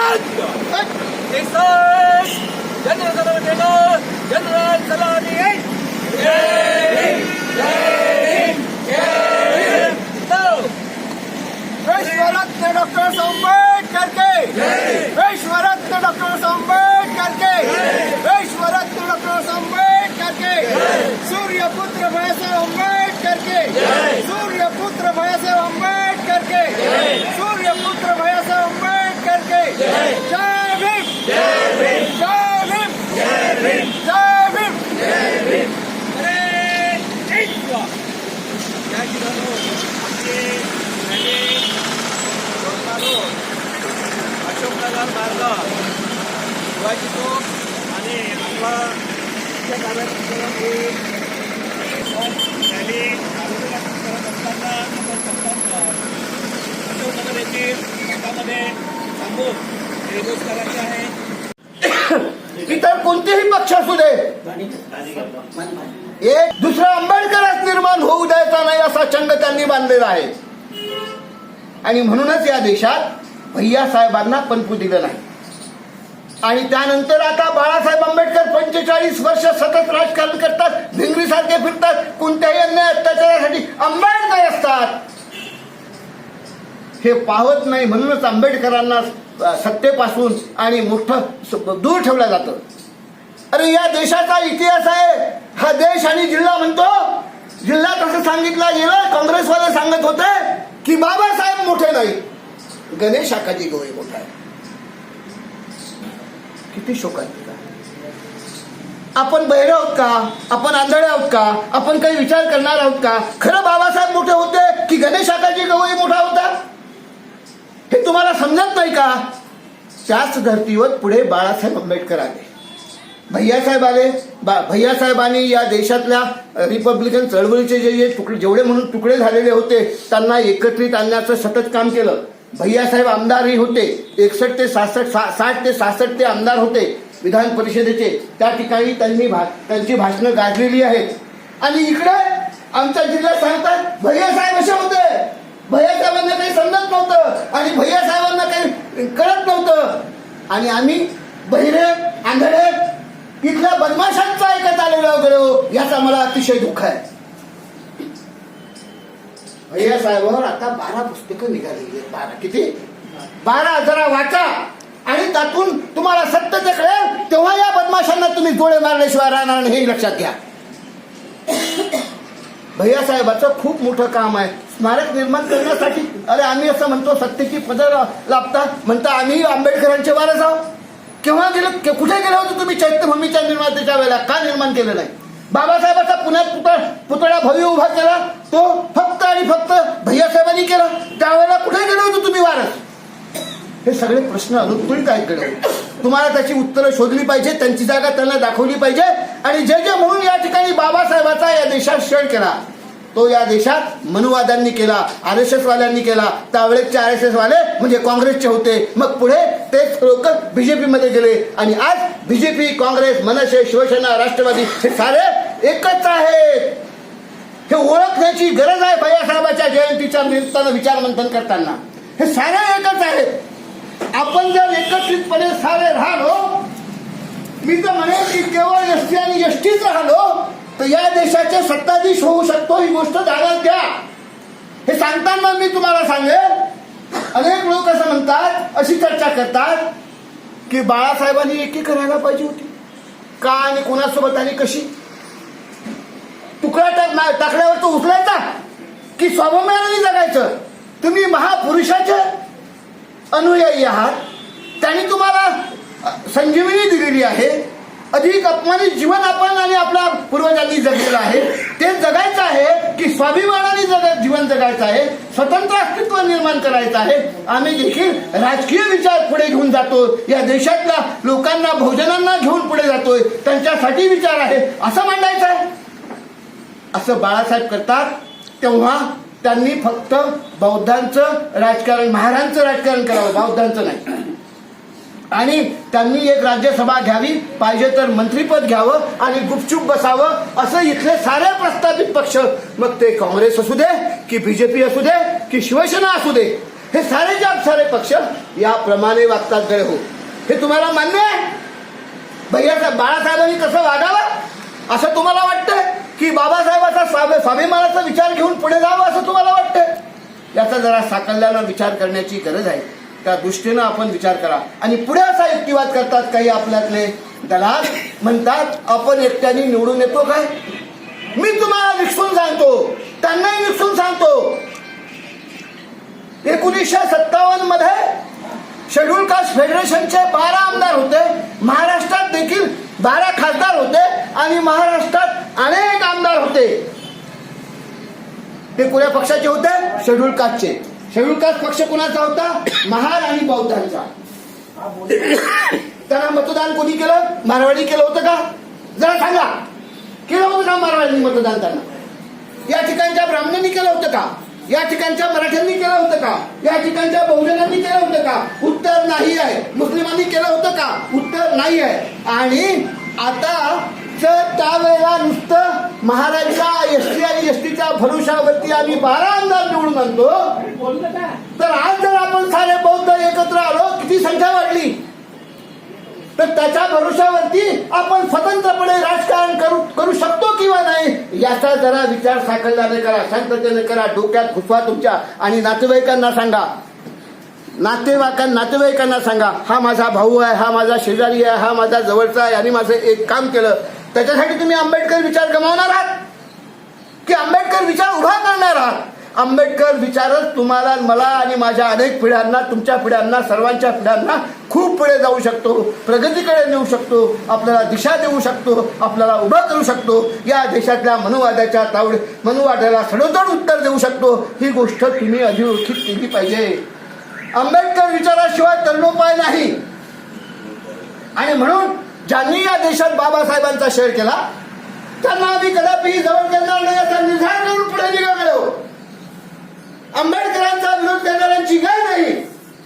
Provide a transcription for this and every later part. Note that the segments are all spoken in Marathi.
सत्य देशात जनगणनेनं जनरल सलामी विश्वरत्न डॉक्टर आंबेडकर के विश्वरत्न डॉक्टर आंबेडकर के विश्वरत्न डॉक्टर आंबेडकर के सूर्यपुत्र भयसाव आंबेडकर के सूर्यपुत्र भयसाव आंबेडकर के सूर्यपुत्र भयसाव आंबेडकर के जय भीम जय भीम जय भीम जय भीम या ठिकाणी आमचे रॅली जोडणारो अशोकनगर मार्ग शिवाजी चौक आणि आपला मुख्य कार्यालयाकडून ही करत असताना आपण येथील भागामध्ये थांबून हे रोज करायचे आहे. इतर कोणतेही पक्ष असू दे. एक दुसरा आंबेडकरच निर्माण होऊ द्यायचा नाही असा चंग त्यांनी बांधलेला आहे. आणि म्हणूनच या देशात भैया साहेबांना पणकू दिलं नाही. आणि त्यानंतर आता बाळासाहेब आंबेडकर पंचेचाळीस वर्ष सतत राजकारण करतात भिंगरी सारखे फिरतात कोणत्याही अन्याय अत्याचारासाठी आंबेडकर असतात. हे पाहत नाही म्हणूनच आंबेडकरांना सत्तेपासून आणि मोठं दूर ठेवलं जातं. अरे या देशाचा इतिहास आहे. हा देश आणि जिल्हा म्हणतो. जिल्हा तसं सांगितलं गेलं काँग्रेसवाले सांगत होते की बाबासाहेब मोठे नाही गणेश आकाजी गोळे मोठा. किती शोकांतिक आहे. आपण बहिरे आहोत का? आपण आंधळे आहोत का? आपण काही विचार करणार आहोत का? खरं बाबासाहेब मोठे होते की गणेश आकाजी गवई मोठा होता? हे तुम्हाला समजत नाही का? त्याच धर्तीवर पुढे बाळासाहेब आंबेडकर आले. भैयासाहेब आले. बा भैयासाहेबांनी या देशातल्या रिपब्लिकन चळवळीचे जे जे तुकडे जेवढे म्हणून तुकडे झालेले होते त्यांना एकत्रित आणण्याचं सतत काम केलं. भैयासाहेब आमदारही होते. एकसष्ट ते सहासष्ट सा- साठ ते सहासष्ट ते आमदार होते विधान परिषदेचे. त्या ठिकाणी त्यांनी भा त्यांची भाषणं गाजलेली आहेत. आणि इकडे आमच्या जिल्ह्यात सांगतात भैयासाहेब असे होते. भैयासाहेबांना काही समजत नव्हतं आणि भैयासाहेबांना काही कळत नव्हतं. आणि आम्ही बहिरे आंधळे इथल्या बदमाशांचा ऐकत आलेलो गेलो हो. याचा मला अतिशय दुःख आहे. भैया साहेबांवर आता बारा पुस्तकं निघालेली आहेत. बारा किती? बारा जरा वाचा. आणि त्यातून तुम्हाला सत्य ते कळेल तेव्हा या बदमाशांना तुम्ही गोळे मारल्याशिवाय राहणार हे लक्षात घ्या. भैया साहेबाचं खूप मोठं काम आहे. स्मारक निर्माण करण्यासाठी अरे आम्ही असं म्हणतो सत्तेची पदर लाभता. म्हणता आम्ही आंबेडकरांचे वारस आहोत. केव्हा गेलो के- कुठे गेलो होतो तुम्ही? चैत्यभूमीच्या निर्मात्याच्या वेळेला का निर्माण केलेला आहे बाबासाहेबाचा पुण्यात पुतळा पुतळा भव्य उभा केला. तो फक्त आणि फक्त भैयासाहेबांनी केला. त्यावेळेला कुठे गेले तुम्ही वारस? हे सगळे प्रश्न अनुत्तरित आहेत कडे तुम्हाला त्याची उत्तरं शोधली पाहिजे त्यांची जागा त्यांना दाखवली पाहिजे. आणि जे जे म्हणून या ठिकाणी बाबासाहेबाचा या देशात क्षण केला तो या देशात मनुवाद्यांनी केला आर एस एस वाल्यांनी केला. त्यावेळेसचे आर एस एस वाले म्हणजे काँग्रेसचे होते. मग पुढे तेच लोक बीजेपी मध्ये गेले. आणि आज बीजेपी काँग्रेस मनसे शिवसेना राष्ट्रवादी हे सारे एकच आहेत हे ओळखण्याची गरज आहे भैयासाहेबाच्या जयंतीच्या निमित्तानं विचारमंथन करताना. हे सारे एकच आहेत आपण जर एकत्रितपणे सारे राहलो मी तर म्हणेन की केवळ एसटी आणि एसटीच राहिलो तर या देशाचे सत्ताधीश होऊ शकतो ही गोष्ट जाण्यात द्या हे सांगताना मी तुम्हाला सांगेल अनेक लोक असं म्हणतात अशी चर्चा करतात की बाळासाहेबांनी एकी करायला पाहिजे होती. का आणि कोणासोबत आणि कशी? तुकडा टाक टाकल्यावर तो उचलायचा? की स्वाभिमानाने जगायचं? तुम्ही महापुरुषाचे अनुयायी आहात. त्यांनी तुम्हाला संजीवनी दिलेली आहे. अधिक अपमानित जीवन आपण आणि आपल्या पूर्वजांनी जगलेलं आहे. ते जगायचं आहे की स्वाभिमानाने जग जीवन जगायचं आहे स्वतंत्र अस्तित्व निर्माण करायचं आहे. आम्ही देखील राजकीय विचार पुढे घेऊन जातो. या देशातल्या लोकांना भोजनांना घेऊन पुढे जातोय. त्यांच्यासाठी विचार आहे. असं मांडायचं आहे. असं बाळासाहेब करतात तेव्हा त्यांनी फक्त बौद्धांचं राजकारण महारांचं राजकारण करावं बौद्धांचं नाही. आणि त्यांनी एक राज्यसभा घ्यावी पाहिजे तर मंत्रीपद घ्यावं आणि गुपचूप बसावं असं इथले सारे प्रस्तावित पक्ष. मग ते काँग्रेस असू दे की बीजेपी असू दे की शिवसेना असू दे हे सारे सारेच्या सारे पक्ष याप्रमाणे वागतात गळे हो. हे तुम्हाला मान्य आहे? भैया बाळासाहेबांनी कसं वागावं? असं तुम्हाला वाटतंय? की बाबासाहेबाचा स्वाभिमानाचा विचार घेऊन पुढे जावं असं तुम्हाला वाटतंय? याचा जरा साकल्यानं विचार करण्याची गरज आहे. त्या दृष्टीनं आपण विचार करा. आणि पुढे असा युक्तिवाद करतात काही आपल्यातले दलाल. म्हणतात आपण एकट्याने निवडून येतो काय? मी तुम्हाला निक्षून सांगतो. त्यांनाही निक्षून सांगतो. एकोणीसशे सत्तावन्नमध्ये शेड्यूल कास्ट फेडरेशनचे बारा आमदार होते. महाराष्ट्रात देखील बारा खासदार होते आणि महाराष्ट्रात अनेक आमदार होते. ते कोण्या पक्षाचे होते? शेड्यूल कास्टचे. शेड्यूल कास्ट पक्ष कोणाचा होता? महार आणि बौद्धांचा. त्यांना मतदान कोणी केलं? मारवाडी केलं होतं का? जरा सांगा. केलं होतं का मारवाडी मतदान त्यांना? या ठिकाणच्या ब्राह्मणांनी केलं होतं का? या ठिकाणच्या मराठ्यांनी केलं होतं का? या ठिकाणच्या बहुजनांनी केलं होतं का? उत्तर नाही आहे. मुस्लिमांनी केलं होतं का? उत्तर नाही आहे. आणि आता तर त्यावेळेला नुसतं महाराजच्या एस टी आणि एस टीच्या भरोशावरती आम्ही बारा आमदार निवडून आणतो. तर आज जर आपण सारे बौद्ध एकत्र आलो किती संख्या वाढली? तर त्याच्या भरोशावरती आपण स्वतंत्रपणे राजकारण करू करू शकतो किंवा नाही याचा जरा विचार साकल्याने करा शांततेने करा डोक्यात घुसवा तुमच्या आणि नातेवाईकांना सांगा. नातेवाईकां नातेवाईकांना सांगा हा माझा भाऊ आहे हा माझा शेजारी आहे हा माझा जवळचा आहे आणि माझं एक काम केलं त्याच्यासाठी तुम्ही आंबेडकर विचार गमावणार आहात? की आंबेडकर विचार उभा करणार आहात? आंबेडकर विचारच तुम्हाला मला आणि माझ्या अनेक पिढ्यांना तुमच्या पिढ्यांना सर्वांच्या पिढ्यांना खूप पुढे जाऊ शकतो प्रगतीकडे नेऊ शकतो आपल्याला दिशा देऊ शकतो आपल्याला उभं करू शकतो या देशातल्या मनुवादाच्या तावड मनुवादाला सडोतड उत्तर देऊ शकतो ही गोष्ट तुम्ही अधोरेखित केली पाहिजे. आंबेडकर विचाराशिवाय तरुणोपाय नाही. आणि म्हणून ज्यांनी या देशात बाबासाहेबांचा शेअर केला त्यांना आम्ही कदापि जवळ करणार नाही असा निर्धार करून पुढे निघालो. आंबेडकरांचा विरोध करणाऱ्यांची गय नाही.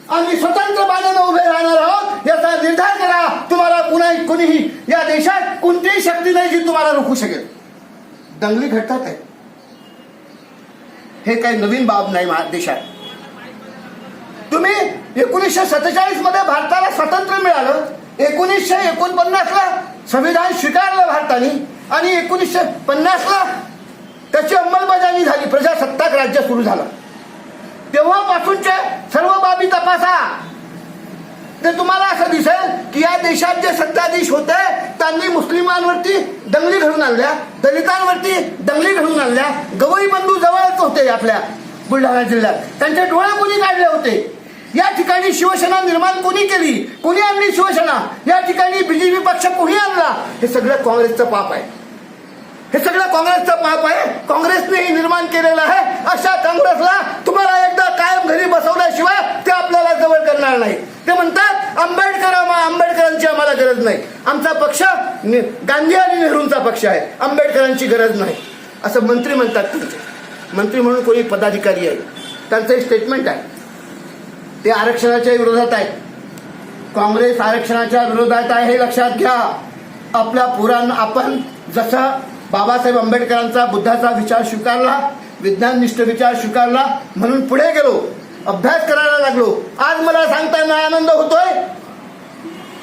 आम्ही स्वतंत्र बाण्यानं उभे राहणार आहोत याचा निर्धार करा. तुम्हाला कुणाही कुणीही या देशात कोणतीही शक्ती नाही जी तुम्हाला रोखू शकेल. दंगली घडतात आहे हे काही नवीन बाब नाही देशात. तुम्ही एकोणीसशे सत्तेचाळीसमध्ये भारताला स्वातंत्र्य मिळालं. एकोणीसशे एकोणपन्नास ला संविधान स्वीकारलं भारताने आणि एकोणीसशे पन्नास ला त्याची अंमलबजावणी झाली. प्रजासत्ताक राज्य सुरू झालं. तेव्हापासूनच्या सर्व बाबी तपासा. ते तुम्हाला असं दिसेल की या देशात जे सत्ताधीश होते त्यांनी मुस्लिमांवरती दंगली घडून आणल्या दलितांवरती दंगली घडून आणल्या गवई बंधू जवळच होते आपल्या बुलढाणा जिल्ह्यात. त्यांचे डोळे कोणी काढले होते. या ठिकाणी शिवसेना निर्माण कोणी केली? कोणी आणली शिवसेना? या ठिकाणी बीजेपी पक्ष कोणी आणला? हे सगळं काँग्रेसचं पाप आहे. हे सगळं काँग्रेसचं पाप आहे. काँग्रेसने हे निर्माण केलेलं आहे. अशा काँग्रेसला तुम्हाला एकदा कायम घरी बसवल्याशिवाय ते आपल्याला जवळ करणार नाही. ते म्हणतात आंबेडकर आंबेडकरांची आम्हाला गरज नाही. आमचा पक्ष गांधी आणि नेहरूंचा पक्ष आहे. आंबेडकरांची गरज नाही. असं मंत्री म्हणतात तुमचे. मंत्री म्हणून कोणी पदाधिकारी आहे. त्यांचं एक स्टेटमेंट आहे. ते आरक्षणाच्या विरोधात आहेत. काँग्रेस आरक्षणाच्या विरोधात आहे हे लक्षात घ्या. आपल्या पुराण आपण जसं बाबासाहेब आंबेडकरांचा बुद्धाचा विचार स्वीकारला विज्ञाननिष्ठ विचार स्वीकारला म्हणून पुढे गेलो अभ्यास करायला लागलो. आज मला सांगताना आनंद होतोय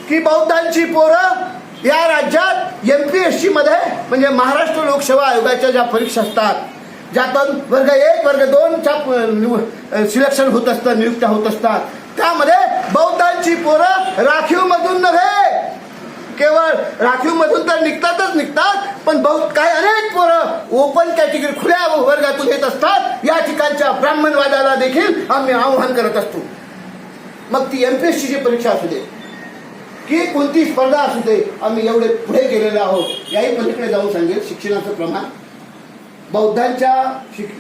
की बौद्धांची पोरं या राज्यात एमपीएससी मध्ये म्हणजे महाराष्ट्र लोकसेवा आयोगाच्या ज्या परीक्षा असतात ज्यातून वर्ग एक वर्ग दोनच्या सिलेक्शन होत असतं नियुक्त्या होत असतात. त्यामध्ये बौद्धांची पोरं राखीव मधून नव्हे. केवळ राखीव मधून तर निघतातच निघतात पण बहुत काही अनेक पोरं ओपन कॅटेगरी खुल्या वर्गातून येत असतात. या ठिकाणच्या ब्राह्मणवादाला देखील आम्ही आव्हान करत असतो. मग ती एमपीएससीची परीक्षा असू दे की कोणती स्पर्धा असू दे आम्ही एवढे पुढे गेलेलो आहोत. याही पलीकडे जाऊन सांगेल शिक्षणाचं प्रमाण. बौद्धांच्या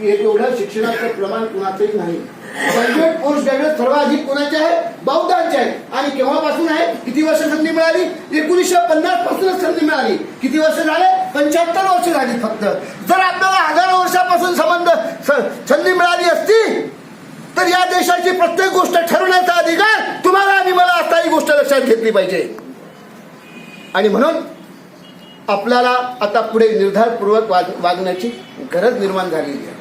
एवढं शिक्षणाचं प्रमाण कुणाचंही नाही. ग्रॅज्युएट पोस्ट ग्रॅज्युएट सर्वाधिक कोणाचे आहे बौद्धांचे आहे आणि केव्हापासून आहे? किती वर्ष संधी मिळाली? एकोणीसशे पन्नास पासूनच संधी मिळाली. किती वर्ष झाले? पंच्याहत्तर वर्ष झाली फक्त. जर आपल्याला हजारो वर्षापासून संबंध संधी मिळाली असती तर या देशाची प्रत्येक गोष्ट ठरवण्याचा अधिकार तुम्हाला आणि मला असता ही गोष्ट लक्षात घेतली पाहिजे. आणि म्हणून आपल्याला आता पुढे निर्धारपूर्वक वाग वागण्याची गरज निर्माण झालेली आहे.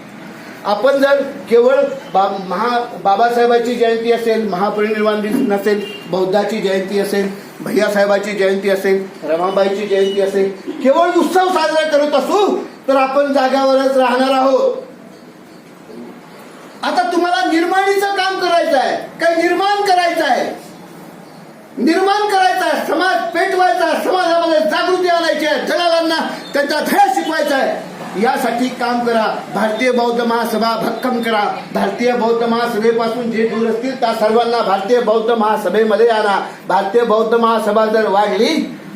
आपण जर केवळ बा महा बाबासाहेबाची जयंती असेल महापरिनिर्वाण दिन नसेल बौद्धाची जयंती असेल भैयासाहेबाची जयंती असेल रमाबाईची जयंती असेल केवळ उत्सव साजरा करत असू तर आपण जाग्यावरच राहणार आहोत. आता तुम्हाला निर्माणीचं काम करायचं आहे काही निर्माण करायचं आहे. निर्माण करायचा आहे समाज पेटवायचा आहे समाजामध्ये जागृती आणायची आहे जगालांना त्यांचा धडा शिकवायचा आहे. यासाठी काम करा भारतीय बौद्ध महासभा भक्कम करा. भारतीय बौद्ध महासभेपासून जे दूर असतील त्या सर्वांना भारतीय बौद्ध महासभेमध्ये आणा. भारतीय बौद्ध महासभा जर वाढली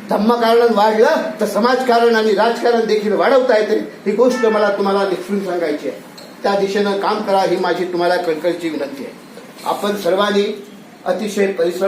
धम्मकारण वाढलं तर समाजकारण आणि राजकारण देखील वाढवता येते. ही गोष्ट मला तुम्हाला निसरून सांगायची आहे. त्या दिशेनं काम करा ही माझी तुम्हाला कळकळची विनंती आहे. आपण सर्वांनी अतिशय परिश्रम